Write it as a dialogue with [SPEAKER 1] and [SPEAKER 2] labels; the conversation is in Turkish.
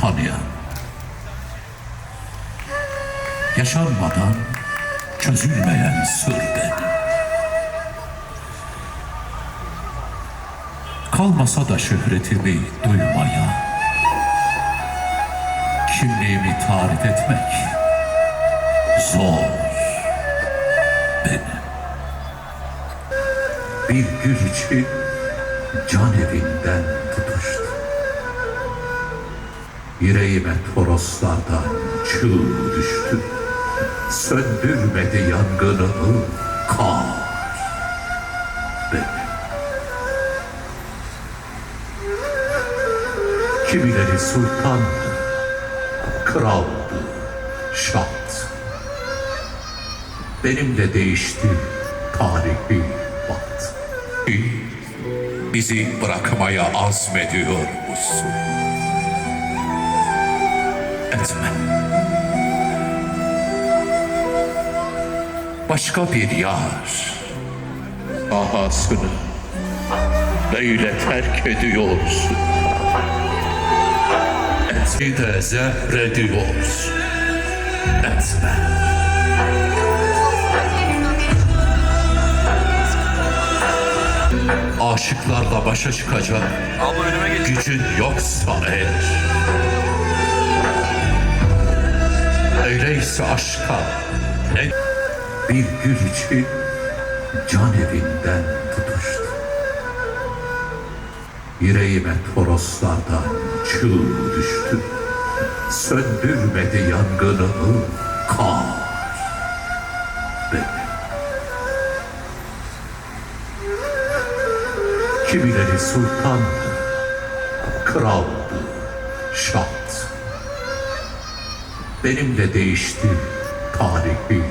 [SPEAKER 1] tanıyan, yaşanmadan çözülmeyen sır benim. Kalmasa da şöhretimi duymaya, kimliğimi tarif etmek zor benim. Bir gül için can evinden. Yüreğime toroslardan çığ düştü. Söndürmedi yangınımı kar. Benim. Kimileri sultandı, kraldı, şaht. Benim de değişti tarihi bat. Bizi bırakmaya azmediyor musun? Etme. Başka bir yar ahasını böyle terk ediyorsun. Etmi de zehrediyorsun. Etme. Aşıklarla başa çıkacak
[SPEAKER 2] Abla önüme geç.
[SPEAKER 1] gücün yoksa eğer Öyleyse aşka ne bir gül için can evinden tutuştu. Yüreğime toroslardan çığ düştü. Söndürmedi yangınımı kar. Benim Kimileri sultandı, kraldı, şaht. Benim de değişti tarihi